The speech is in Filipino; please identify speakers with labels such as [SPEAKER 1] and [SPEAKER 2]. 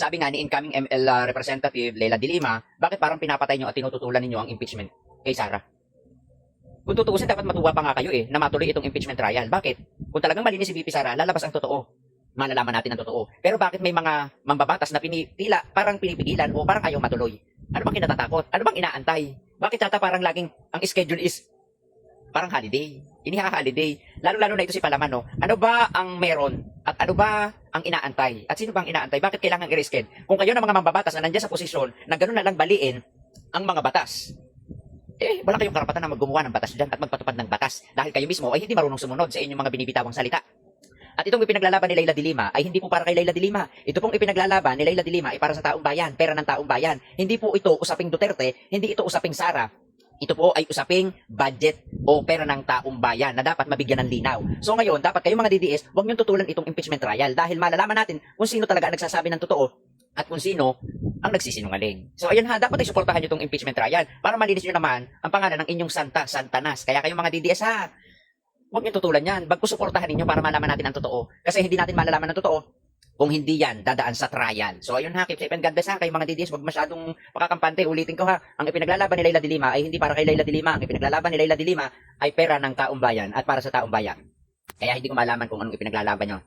[SPEAKER 1] sabi nga ni incoming ML uh, representative Leila Dilima, bakit parang pinapatay nyo at tinututulan ninyo ang impeachment kay Sara? Kung tutuusin, dapat matuwa pa nga kayo eh, na matuloy itong impeachment trial. Bakit? Kung talagang malinis si VP Sara, lalabas ang totoo. Malalaman natin ang totoo. Pero bakit may mga mambabatas na pinitila, parang pinipigilan o parang ayaw matuloy? Ano bang kinatatakot? Ano bang inaantay? Bakit yata parang laging ang schedule is parang holiday? Iniha-holiday. Lalo-lalo na ito si Palaman, no? Ano ba ang meron? At ano ba ang inaantay? At sino bang inaantay? Bakit kailangan i-reschedule? Kung kayo na mga mambabatas na nandiyan sa posisyon na gano'n na lang baliin ang mga batas, eh, wala kayong karapatan na maggumawa ng batas dyan at magpatupad ng batas dahil kayo mismo ay hindi marunong sumunod sa inyong mga binibitawang salita. At itong ipinaglalaban ni Leila Dilima ay hindi po para kay Leila Dilima. Ito pong ipinaglalaban ni Leila Dilima ay para sa taong bayan, pera ng taong bayan. Hindi po ito usaping Duterte, hindi ito usaping Sara. Ito po ay usaping budget o pera ng taong bayan na dapat mabigyan ng linaw. So ngayon, dapat kayong mga DDS, huwag niyong tutulan itong impeachment trial dahil malalaman natin kung sino talaga ang nagsasabi ng totoo at kung sino ang nagsisinungaling. So ayun ha, dapat ay suportahan niyo itong impeachment trial para malinis niyo naman ang pangalan ng inyong Santa, Santanas. Kaya kayong mga DDS ha, huwag niyo tutulan yan. Bagkus suportahan ninyo para malaman natin ang totoo. Kasi hindi natin malalaman ang totoo kung hindi yan dadaan sa trial. So ayun ha, keep safe and God bless ha, kayong mga DDS, huwag masyadong pakakampante. Ulitin ko ha, ang ipinaglalaban ni Leila Dilima ay hindi para kay Leila Dilima. Ang ipinaglalaban ni Leila Dilima ay pera ng taong bayan at para sa taong bayan. Kaya hindi ko malaman kung anong ipinaglalaban nyo.